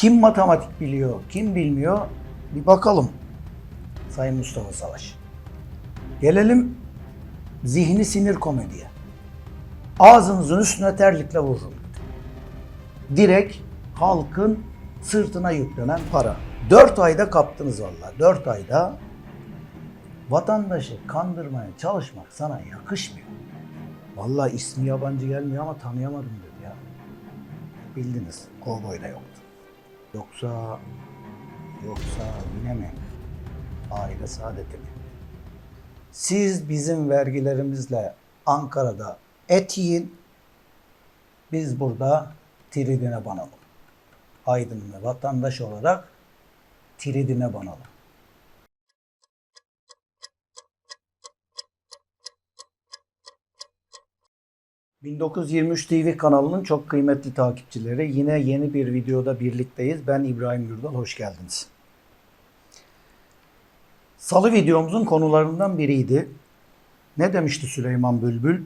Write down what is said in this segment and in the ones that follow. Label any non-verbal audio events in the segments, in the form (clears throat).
Kim matematik biliyor, kim bilmiyor bir bakalım. Sayın Mustafa Savaş. Gelelim zihni sinir komediye. Ağzınızın üstüne terlikle vururum. Direkt halkın sırtına yüklenen para. 4 ayda kaptınız vallahi. 4 ayda vatandaşı kandırmaya çalışmak sana yakışmıyor. Vallahi ismi yabancı gelmiyor ama tanıyamadım dedi ya. Bildiniz. Kovboy da yoktu. Yoksa yoksa yine mi? Aile saadeti mi? Siz bizim vergilerimizle Ankara'da et yiyin. Biz burada tridine banalım. Aydınlı vatandaş olarak tridine banalım. ...1923 TV kanalının çok kıymetli takipçileri... ...yine yeni bir videoda birlikteyiz. Ben İbrahim Yurdal, hoş geldiniz. Salı videomuzun konularından biriydi. Ne demişti Süleyman Bülbül?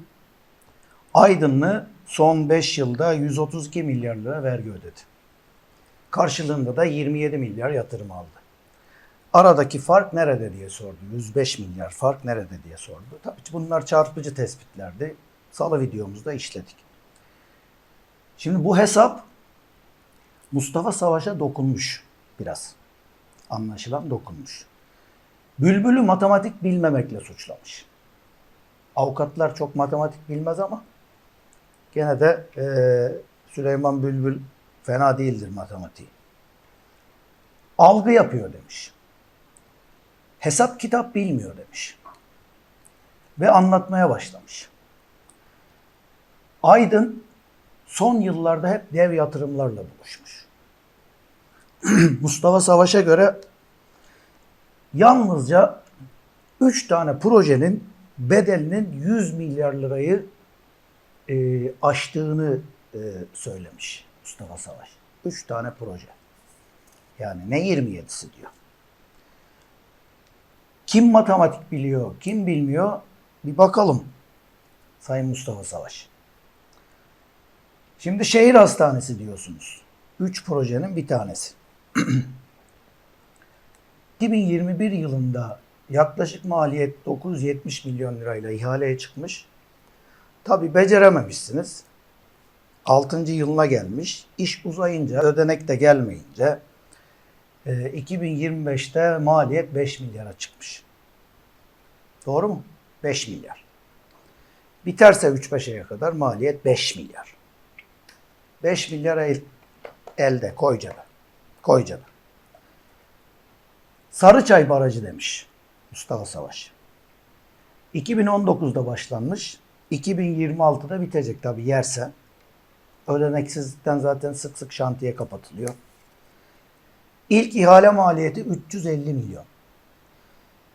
Aydınlı son 5 yılda 132 milyar lira vergi ödedi. Karşılığında da 27 milyar yatırım aldı. Aradaki fark nerede diye sordu. 105 milyar fark nerede diye sordu. Tabii ki bunlar çarpıcı tespitlerdi. Salı videomuzda işledik. Şimdi bu hesap Mustafa Savaş'a dokunmuş biraz. Anlaşılan dokunmuş. Bülbül'ü matematik bilmemekle suçlamış. Avukatlar çok matematik bilmez ama gene de eee, Süleyman Bülbül fena değildir matematiği. Algı yapıyor demiş. Hesap kitap bilmiyor demiş. Ve anlatmaya başlamış. Aydın son yıllarda hep dev yatırımlarla buluşmuş. (clears throat) Mustafa Savaş'a göre yalnızca 3 tane projenin bedelinin 100 milyar lirayı e, aştığını e, söylemiş Mustafa Savaş. 3 tane proje. Yani ne 27'si diyor. Kim matematik biliyor, kim bilmiyor bir bakalım Sayın Mustafa Savaş. Şimdi şehir hastanesi diyorsunuz. 3 projenin bir tanesi. (clears throat) 2021 yılında yaklaşık maliyet 970 milyon lirayla ihaleye çıkmış. Tabi becerememişsiniz. 6. yılına gelmiş. İş uzayınca, ödenek de gelmeyince e, 2025'te maliyet 5 milyara çıkmış. Doğru mu? 5 milyar. Biterse 3-5 aya kadar maliyet 5 milyar. 5 milyar el, elde koy cebe. Koy cebe. Sarıçay Barajı demiş Mustafa Savaş. 2019'da başlanmış. 2026'da bitecek tabi yerse. Ödeneksizlikten zaten sık sık şantiye kapatılıyor. İlk ihale maliyeti 350 milyon.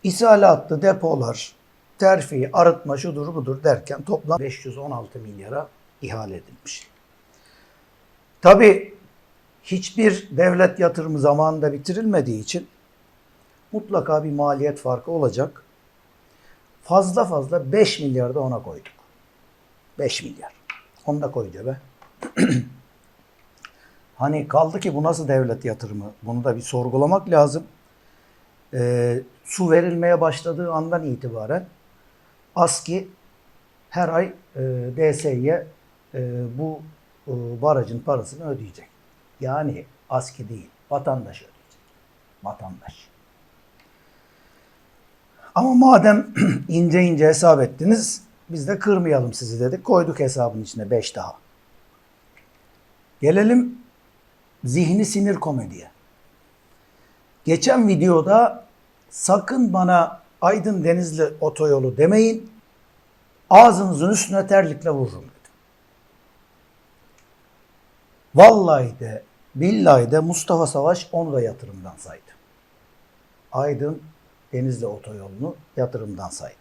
İthalatlı depolar, terfi, arıtma şudur budur derken toplam 516 milyara ihale edilmiş. Tabi hiçbir devlet yatırımı zamanında bitirilmediği için mutlaka bir maliyet farkı olacak. Fazla fazla 5 milyar da ona koyduk. 5 milyar. Onu da koy cebe. (clears throat) hani kaldı ki bu nasıl devlet yatırımı? Bunu da bir sorgulamak lazım. Ee, su verilmeye başladığı andan itibaren ASKİ her ay e, DSİ'ye e, bu barajın parasını ödeyecek. Yani ASKİ değil, vatandaş ödeyecek. Vatandaş. Ama madem (clears throat) ince ince hesap ettiniz, biz de kırmayalım sizi dedik. Koyduk hesabın içine 5 daha. Gelelim zihni sinir komediye. Geçen videoda sakın bana Aydın Denizli otoyolu demeyin. Ağzınızın üstüne terlikle vururum. Vallahi de billahi de Mustafa Savaş onu da yatırımdan saydı. Aydın Denizli otoyolunu yatırımdan saydı.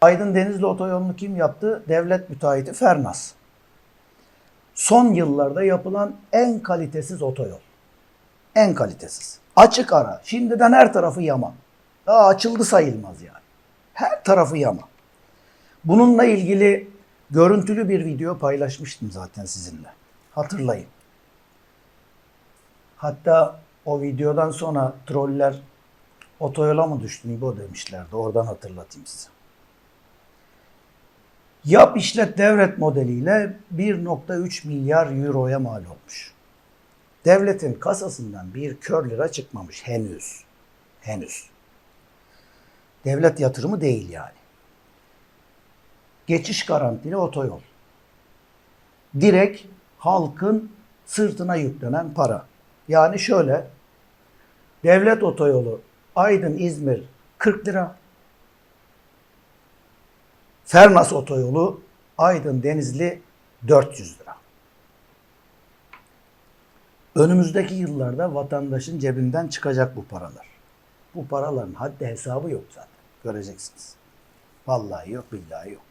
Aydın Denizli otoyolunu kim yaptı? Devlet müteahhiti Fernas. Son yıllarda yapılan en kalitesiz otoyol. En kalitesiz. Açık ara. Şimdiden her tarafı yama. Daha açıldı sayılmaz yani. Her tarafı yama. Bununla ilgili görüntülü bir video paylaşmıştım zaten sizinle. Hatırlayın. Hatta o videodan sonra troller otoyola mı düştün İbo demişlerdi. Oradan hatırlatayım size. Yap işlet devret modeliyle 1.3 milyar euroya mal olmuş. Devletin kasasından bir kör lira çıkmamış henüz. Henüz. Devlet yatırımı değil yani. Geçiş garantili otoyol. Direkt halkın sırtına yüklenen para. Yani şöyle devlet otoyolu Aydın İzmir 40 lira. Fernas otoyolu Aydın Denizli 400 lira. Önümüzdeki yıllarda vatandaşın cebinden çıkacak bu paralar. Bu paraların haddi hesabı yok zaten. Göreceksiniz. Vallahi yok, billahi yok.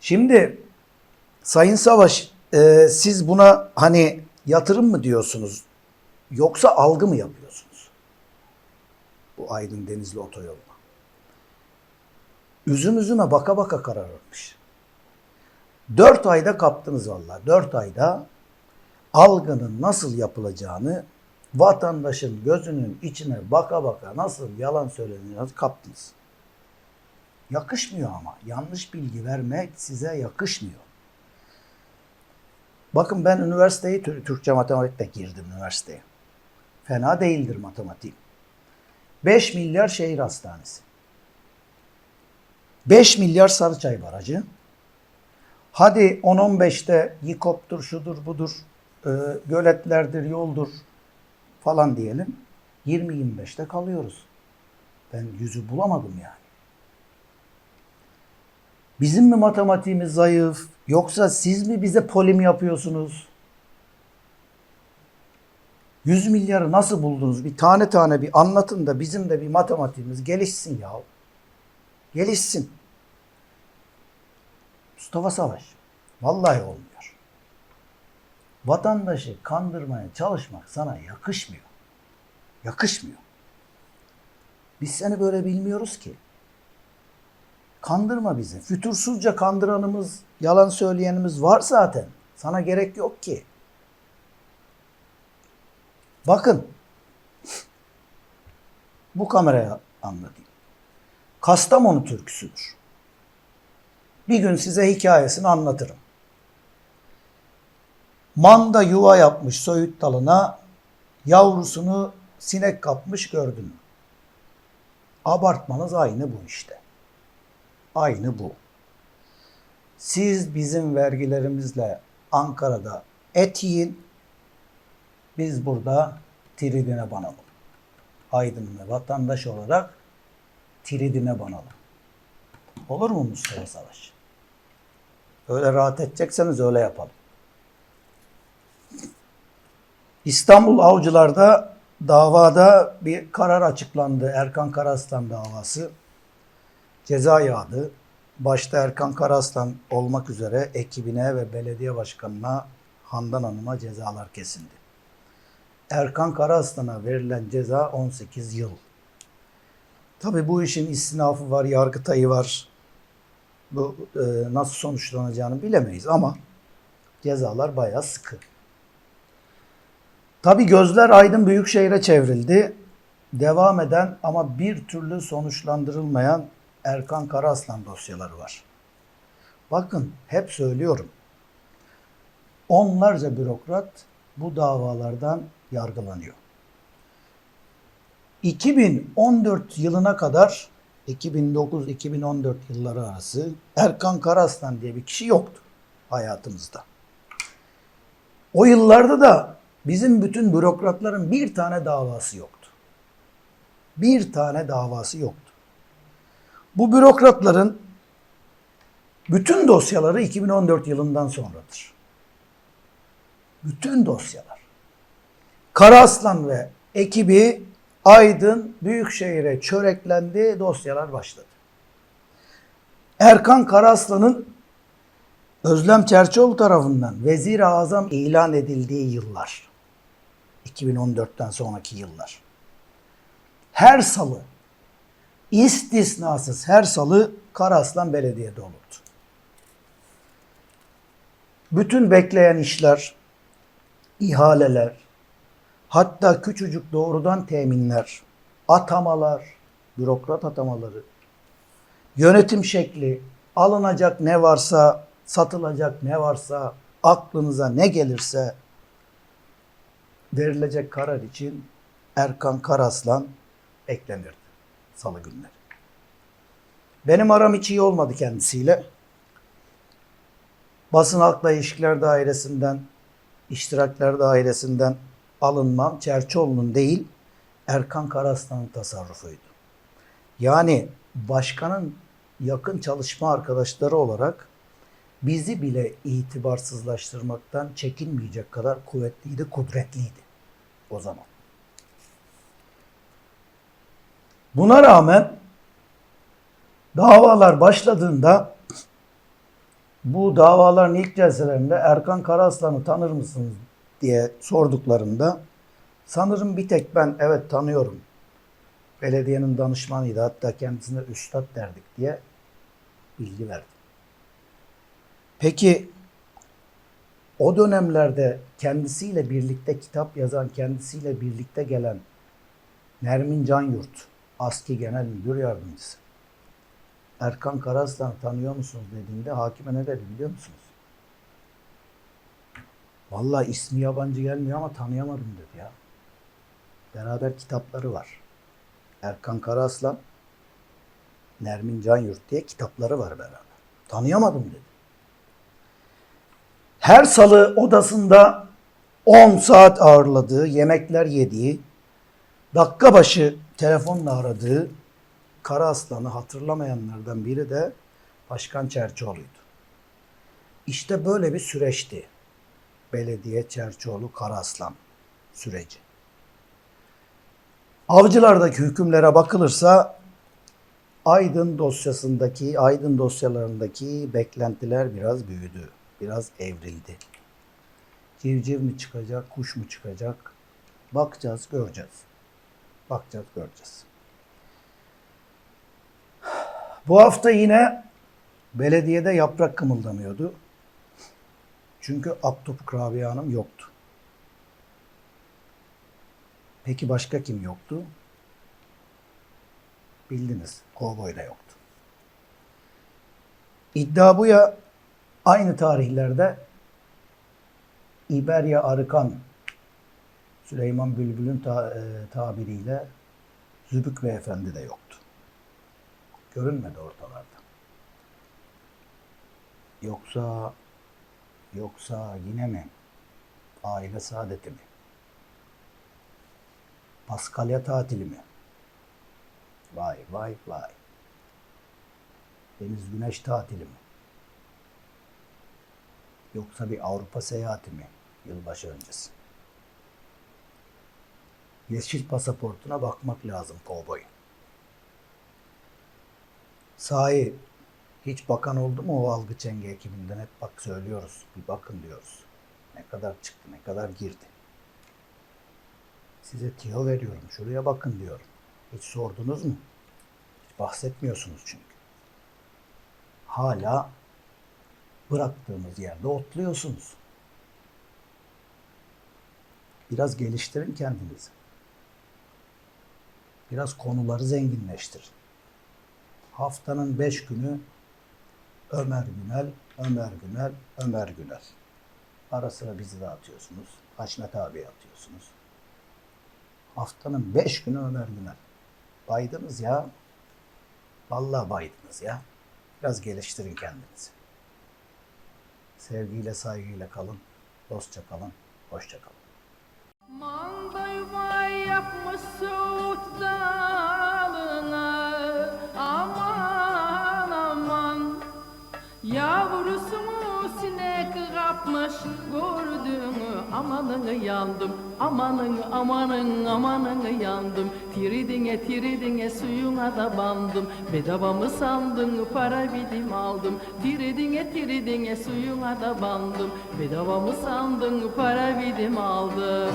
Şimdi Sayın Savaş, e, siz buna hani yatırım mı diyorsunuz yoksa algı mı yapıyorsunuz? Bu Aydın Denizli otoyoluna. Üzüm üzüme baka baka karar vermiş. Dört ayda kaptınız valla. Dört ayda algının nasıl yapılacağını vatandaşın gözünün içine baka baka nasıl yalan söylediğini kaptınız. Yakışmıyor ama. Yanlış bilgi vermek size yakışmıyor. Bakın ben üniversiteyi Tür- Türkçe matematikte girdim üniversiteye. Fena değildir matematiğim. 5 milyar şehir hastanesi. 5 milyar Sarıçay Barajı. Hadi 10-15'te Yikop'tur, şudur budur, e, göletlerdir, yoldur falan diyelim. 20-25'te kalıyoruz. Ben yüzü bulamadım yani. Bizim mi matematiğimiz zayıf yoksa siz mi bize polim yapıyorsunuz? 100 milyarı nasıl buldunuz? Bir tane tane bir anlatın da bizim de bir matematiğimiz gelişsin ya. Gelişsin. Mustafa Savaş. Vallahi olmuyor. Vatandaşı kandırmaya çalışmak sana yakışmıyor. Yakışmıyor. Biz seni böyle bilmiyoruz ki. Kandırma bizi. Fütursuzca kandıranımız, yalan söyleyenimiz var zaten. Sana gerek yok ki. Bakın. (laughs) Bu kameraya anlatayım. Kastamonu türküsüdür. Bir gün size hikayesini anlatırım. Manda yuva yapmış söğüt dalına, yavrusunu sinek kapmış gördün mü? Abartmanız aynı bu işte. Aynı bu. Siz bizim vergilerimizle Ankara'da et yiyin, biz burada tridine banalım. Aydınlı vatandaş olarak tridine banalım. Olur mu Mustafa Savaş? Öyle rahat edecekseniz öyle yapalım. İstanbul Avcılar'da davada bir karar açıklandı. Erkan Karaslan davası. Ceza yağdı. Başta Erkan Karaslan olmak üzere ekibine ve belediye başkanına Handan Hanım'a cezalar kesildi. Erkan Karaslan'a verilen ceza 18 yıl. Tabii bu işin istinafı var, yargıtayı var. Bu e, nasıl sonuçlanacağını bilemeyiz ama cezalar bayağı sıkı. Tabii gözler Aydın Büyükşehir'e çevrildi. Devam eden ama bir türlü sonuçlandırılmayan Erkan Karaslan dosyaları var. Bakın hep söylüyorum. Onlarca bürokrat bu davalardan yargılanıyor. 2014 yılına kadar 2009-2014 yılları arası Erkan Karaslan diye bir kişi yoktu hayatımızda. O yıllarda da bizim bütün bürokratların bir tane davası yoktu. Bir tane davası yoktu. Bu bürokratların bütün dosyaları 2014 yılından sonradır. Bütün dosyalar. Karaslan ve ekibi Aydın Büyükşehir'e çöreklendi, dosyalar başladı. Erkan Karaslan'ın Özlem Çerçoğlu tarafından Vezir-i Azam ilan edildiği yıllar. 2014'ten sonraki yıllar. Her salı, istisnasız her salı Karaslan Belediye'de olurdu. Bütün bekleyen işler, ihaleler, Hatta küçücük doğrudan teminler, atamalar, bürokrat atamaları, yönetim şekli, alınacak ne varsa, satılacak ne varsa, aklınıza ne gelirse verilecek karar için Erkan Karaslan eklenirdi salı günleri. Benim aram hiç iyi olmadı kendisiyle. Basın Halkla İlişkiler Dairesi'nden, iştirakler dairesinden alınmam Çerçoğlu'nun değil Erkan Karaslan'ın tasarrufuydu. Yani başkanın yakın çalışma arkadaşları olarak bizi bile itibarsızlaştırmaktan çekinmeyecek kadar kuvvetliydi, kudretliydi o zaman. Buna rağmen davalar başladığında bu davaların ilk celselerinde Erkan Karaslan'ı tanır mısınız diye sorduklarında sanırım bir tek ben evet tanıyorum. Belediyenin danışmanıydı hatta kendisine üstad derdik diye bilgi verdim. Peki o dönemlerde kendisiyle birlikte kitap yazan, kendisiyle birlikte gelen Nermin Canyurt, ASKİ Genel Müdür Yardımcısı. Erkan Karaslan tanıyor musunuz dediğinde hakime ne dedi biliyor musunuz? Vallahi ismi yabancı gelmiyor ama tanıyamadım dedi ya. Beraber kitapları var. Erkan Karaslan, Nermin Canyurt diye kitapları var beraber. Tanıyamadım dedi. Her salı odasında 10 saat ağırladığı, yemekler yediği, dakika başı telefonla aradığı Kara Aslan'ı hatırlamayanlardan biri de Başkan Çerçoğlu'ydu. İşte böyle bir süreçti. Belediye Çerçoğlu Kara Aslan süreci. Avcılardaki hükümlere bakılırsa Aydın dosyasındaki, Aydın dosyalarındaki beklentiler biraz büyüdü. Biraz evrildi. Civciv mi çıkacak, kuş mu çıkacak? Bakacağız, göreceğiz. Bakacağız, göreceğiz. Bu hafta yine belediyede yaprak kımıldamıyordu. Çünkü Aktopuk Rabia Hanım yoktu. Peki başka kim yoktu? Bildiniz, kovboy da yoktu. İddia bu ya aynı tarihlerde İberya Arıkan Süleyman Bülbül'ün ta- e, tabiriyle Zübük Beyefendi de yoktu. Görünmedi ortalarda. Yoksa yoksa yine mi? Aile saadeti mi? Paskalya tatili mi? Vay vay vay. Deniz güneş tatili mi? Yoksa bir Avrupa seyahati mi? Yılbaşı öncesi. Yeşil pasaportuna bakmak lazım kovboy. Sahi hiç bakan oldu mu o algı çenge ekibinden? Hep bak söylüyoruz. Bir bakın diyoruz. Ne kadar çıktı, ne kadar girdi. Size tiyo veriyorum. Şuraya bakın diyorum. Hiç sordunuz mu? Hiç bahsetmiyorsunuz çünkü. Hala bıraktığımız yerde otluyorsunuz. Biraz geliştirin kendinizi. Biraz konuları zenginleştirin. Haftanın beş günü Ömer Günel, Ömer Günel, Ömer Günel. Ara sıra bizi de atıyorsunuz. Haşmet abi atıyorsunuz. Haftanın beş günü Ömer Günel. Baydınız ya. Vallahi baydınız ya. Biraz geliştirin kendinizi. Sevgiyle, saygıyla kalın. Dostça kalın. Hoşça kalın. Manda yuva yapmış Suud dalına. Aman aman. Yavrusunu sinek kapmış gördüğünü Amanını yandım amanın amanın amanını yandım. Tiridine tiridine suyuna da bandım. Bedava mı sandın para bidim aldım. Tiridine tiridine suyuna da bandım. Bedava mı sandın para bidim aldım